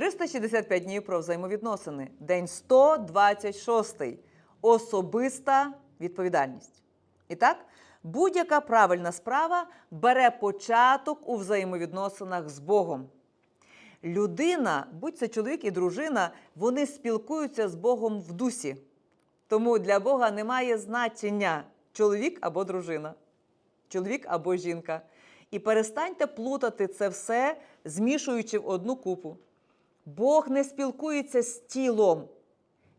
365 днів про взаємовідносини. День 126. Особиста відповідальність. І так, будь-яка правильна справа бере початок у взаємовідносинах з Богом. Людина, будь це чоловік і дружина, вони спілкуються з Богом в дусі. Тому для Бога немає значення чоловік або дружина, чоловік або жінка. І перестаньте плутати це все, змішуючи в одну купу. Бог не спілкується з тілом,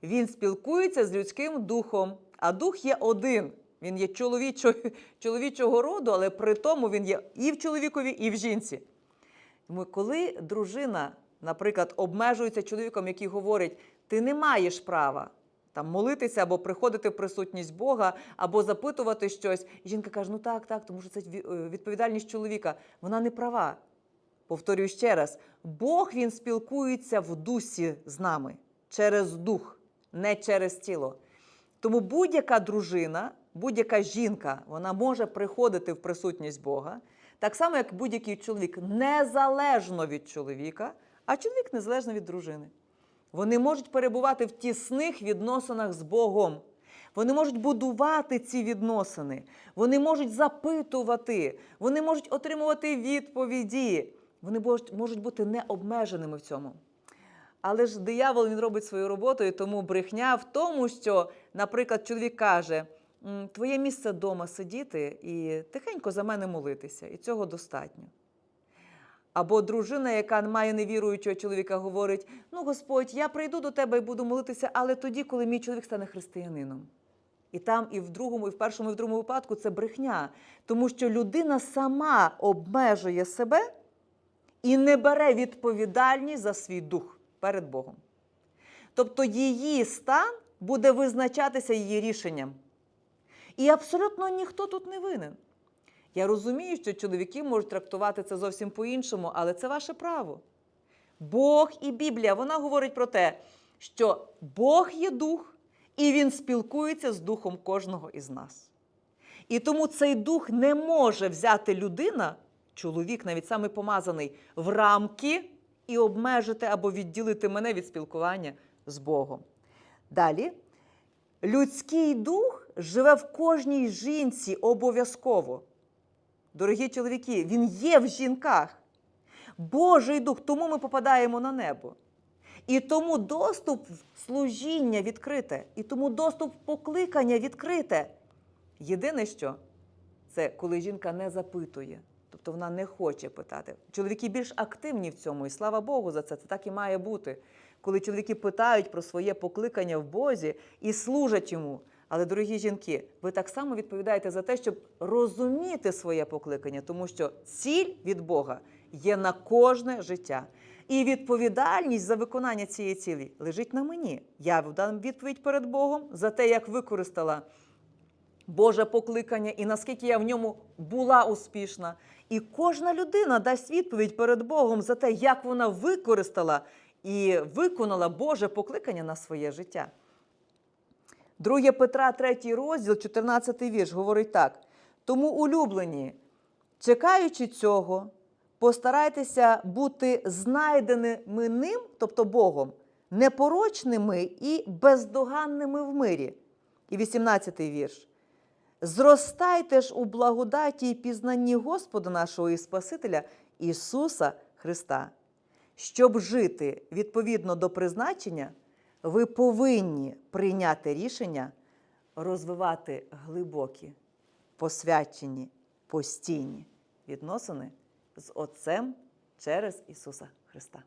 Він спілкується з людським духом. А дух є один. Він є чоловічо, чоловічого роду, але при тому він є і в чоловікові, і в жінці. Тому коли дружина, наприклад, обмежується чоловіком, який говорить, ти не маєш права там молитися або приходити в присутність Бога, або запитувати щось. І жінка каже: ну так, так, тому що це е, відповідальність чоловіка. Вона не права. Повторюю ще раз: Бог він спілкується в дусі з нами через дух, не через тіло. Тому будь-яка дружина, будь-яка жінка, вона може приходити в присутність Бога, так само, як будь-який чоловік, незалежно від чоловіка, а чоловік незалежно від дружини. Вони можуть перебувати в тісних відносинах з Богом. Вони можуть будувати ці відносини, вони можуть запитувати, вони можуть отримувати відповіді, вони можуть, бути необмеженими в цьому. Але ж диявол він робить свою роботу, і тому брехня в тому, що, наприклад, чоловік каже: твоє місце вдома сидіти і тихенько за мене молитися, і цього достатньо. Або дружина, яка має невіруючого чоловіка, говорить: Ну, Господь, я прийду до тебе і буду молитися, але тоді, коли мій чоловік стане християнином. І там, і в другому, і в першому, і в другому випадку це брехня, тому що людина сама обмежує себе і не бере відповідальність за свій дух перед Богом. Тобто її стан буде визначатися її рішенням. І абсолютно ніхто тут не винен. Я розумію, що чоловіки можуть трактувати це зовсім по-іншому, але це ваше право. Бог і Біблія вона говорить про те, що Бог є дух, і він спілкується з духом кожного із нас. І тому цей дух не може взяти людина, чоловік, навіть самий помазаний, в рамки і обмежити або відділити мене від спілкування з Богом. Далі, людський дух живе в кожній жінці обов'язково. Дорогі чоловіки, він є в жінках. Божий дух, тому ми попадаємо на небо. І тому доступ в служіння відкрите, і тому доступ в покликання відкрите. Єдине, що це коли жінка не запитує, тобто вона не хоче питати. Чоловіки більш активні в цьому, і слава Богу за це. Це так і має бути. Коли чоловіки питають про своє покликання в Бозі і служать йому. Але, дорогі жінки, ви так само відповідаєте за те, щоб розуміти своє покликання, тому що ціль від Бога є на кожне життя. І відповідальність за виконання цієї цілі лежить на мені. Я дам відповідь перед Богом за те, як використала Боже покликання і наскільки я в ньому була успішна. І кожна людина дасть відповідь перед Богом за те, як вона використала і виконала Боже покликання на своє життя. 2 Петра, 3 розділ, 14 вірш, говорить так: тому, улюблені, чекаючи цього, постарайтеся бути знайденими ним, тобто Богом, непорочними і бездоганними в мирі. І 18 вірш. Зростайте ж у благодаті і пізнанні Господа нашого і Спасителя Ісуса Христа. Щоб жити відповідно до призначення, ви повинні прийняти рішення розвивати глибокі, посвячені, постійні відносини з Отцем через Ісуса Христа.